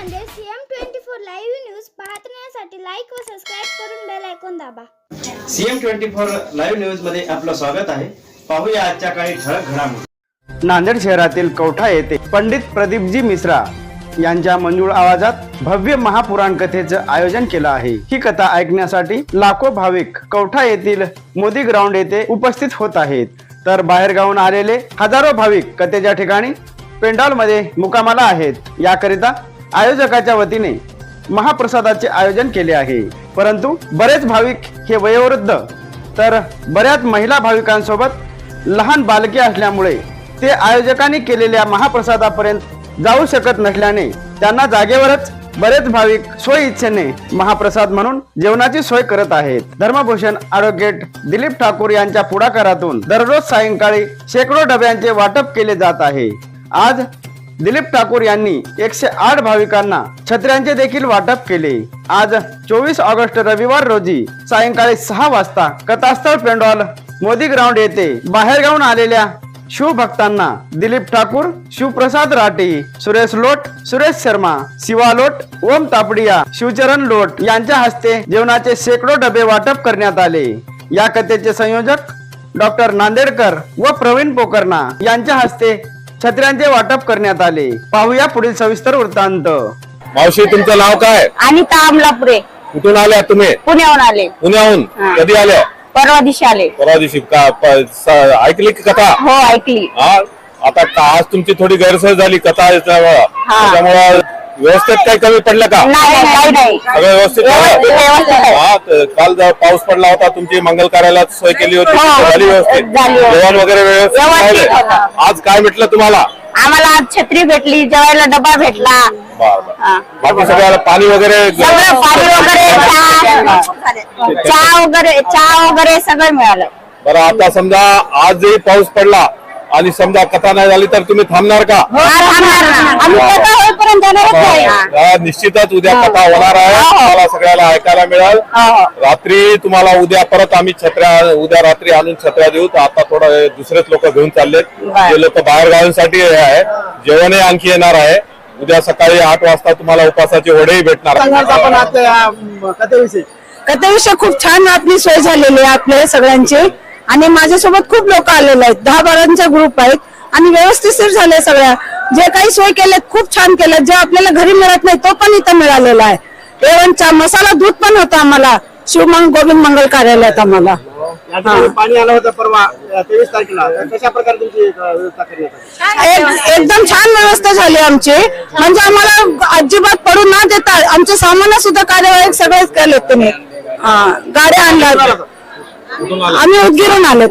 Nanded CM twenty four live news पाहण्यासाठी like व subscribe करून बेल ऐकून दाबा. सीएम ट्वेंटी फोर लाईव्ह न्यूजमध्ये आपलं स्वागत आहे. पाहूया आजच्या काही ठळक घडामोडी. नांदेड शहरातील कवठा येथे पंडित प्रदीपजी मिश्रा यांच्या मंजूळ आवाजात भव्य महापुराण कथेचं आयोजन केलं आहे. ही कथा ऐकण्यासाठी लाखो भाविक कवठा येथील मोदी ग्राउंड येथे उपस्थित होत आहेत. तर बाहेरगावून आलेले हजारो भाविक कथेच्या ठिकाणी पेंडॉलमध्ये मुकामाला आहेत. याकरिता आयोजकाच्या वतीने महाप्रसादाचे आयोजन केले आहे. परंतु बरेच भाविक हे वयोवृद्ध तर बऱ्याच महिला भाविकांसोबत लहान बालके असल्यामुळे ते आयोजकांनी केलेल्या महाप्रसादापर्यंत जाऊ शकत नसल्याने त्यांना जागेवरच बरेच भाविक सोय इच्छेने महाप्रसाद म्हणून जेवणाची सोय करत आहेत. धर्मभूषण ॲडव्होकेट दिलीप ठाकूर यांच्या पुढाकारातून दररोज सायंकाळी शेकडो डब्यांचे वाटप केले जात आहे. आज दिलीप ठाकूर यांनी एकशे आठ भाविकांना छत्र्यांचे देखील वाटप केले. आज चोवीस ऑगस्ट रविवार रोजी सायंकाळी सहा वाजता कथास्थळ पेंडॉल मोदी ग्राउंड येथे बाहेरगावून आलेल्या शिवभक्तांना दिलीप ठाकूर शिवप्रसाद राठी सुरेश लोट सुरेश शर्मा शिवा लोट ओम तापडिया शिवचरण लोट यांच्या हस्ते जेवणाचे शेकडो डबे वाटप करण्यात आले. या कथेचे संयोजक डॉक्टर नांदेडकर व प्रवीण पोकर्णा यांच्या हस्ते छत्र्यांचे वाटप करण्यात आले. पाहूया पुढील सविस्तर वृत्तांत. मावशी तुमचं नाव काय? अनिता अमलापुरे. कुठून आल्या तुम्ही? पुण्याहून आले. पुण्याहून? हा. कधी आल्या? परवा दिवशी आले. परवा दिवशी का प- स- ऐकली की कथा? हो ऐकली. हा? आता का आज तुमची थोडी गैरसोय झाली कथा. त्याच्यामुळं व्यवस्थित काही कमी पडलं का? नाही काही नाही. सगळं व्यवस्थित व्यवस्थित- व्यवस्थित आहे. तर काल पाऊस पडला होता तुमची मंगल कार्यालयात सोय केली होती झाली व्यवस्थित. जेवण वगैरे व्यवस्थित. आज काय म्हटलं तुम्हाला? आम्हाला आज छत्री भेटली जेवायला डबा भेटला. बरं, बरं. बाकी सगळ्याला पाणी वगैरे सगळं पाणी वगैरे चहा चहा वगैरे चहा वगैरे सगळं मिळालं. बरं आता समजा आजही पाऊस पडला आणि समजा कथा नाही झाली तर तुम्ही थांबणार का? हा, थांबणार ना. आम्ही निश्चितच उद्या कथा होणार आहे. हो. तुम्हाला सगळ्याला ऐकायला मिळेल. रात्री तुम्हाला उद्या परत आम्ही छत्र्या उद्या रात्री आणून छत्र्या देऊ. तर आता थोडं दुसरेच लोक घेऊन चाललेत. जे लोक बाहेर गावांसाठी हे आहे. जेवणही आणखी येणार आहे. उद्या सकाळी आठ वाजता तुम्हाला उपासाचे वडेही भेटणार कथेविषयी. खूप छान आपली सोय झालेली आहे आपल्या सगळ्यांची. आणि माझ्यासोबत खूप लोक आलेले आहेत. दहा बारांचा ग्रुप आहेत. आणि व्यवस्थित झाले सगळ्या. जे काही सोय केलेत खूप छान केलं. जे आपल्याला घरी मिळत नाही तो पण इथं मिळालेला आहे. जेवणचा मसाला दूध पण होता आम्हाला. शिवमंग गोविंद मंगल कार्यालयात आम्हाला. पाणी आलं होतं परवा तेवीस तारखेला. कशा प्रकारे तुमची व्यवस्था करण्यात आली एक- एकदम छान व्यवस्था झाली आमची. म्हणजे आम्हाला अजिबात पडून न देता आमच्या सामान सुद्धा कार्यवाही सगळेच केलेत तुम्ही. हा, गाड्या आणल्या. आम्ही उदगीरून आलेत.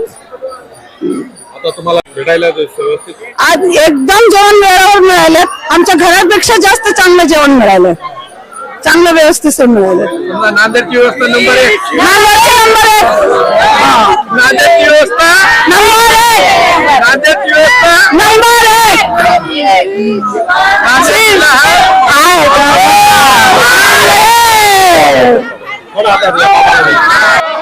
आता तुम्हाला भेटायला व्यवस्थित आज एकदम जेवण वेळेवर मिळालं आमच्या घरापेक्षा जास्त चांगलं जेवण मिळालं चांगलं व्यवस्थित मिळालं नांदेडची व्यवस्था नंबर एक नांदेडचा नंबर एक. नांदेडची व्यवस्था नंबर एक. नांदेडची व्यवस्था नंबर एक. नांदेडला आहे का? आहे. थोडं आता.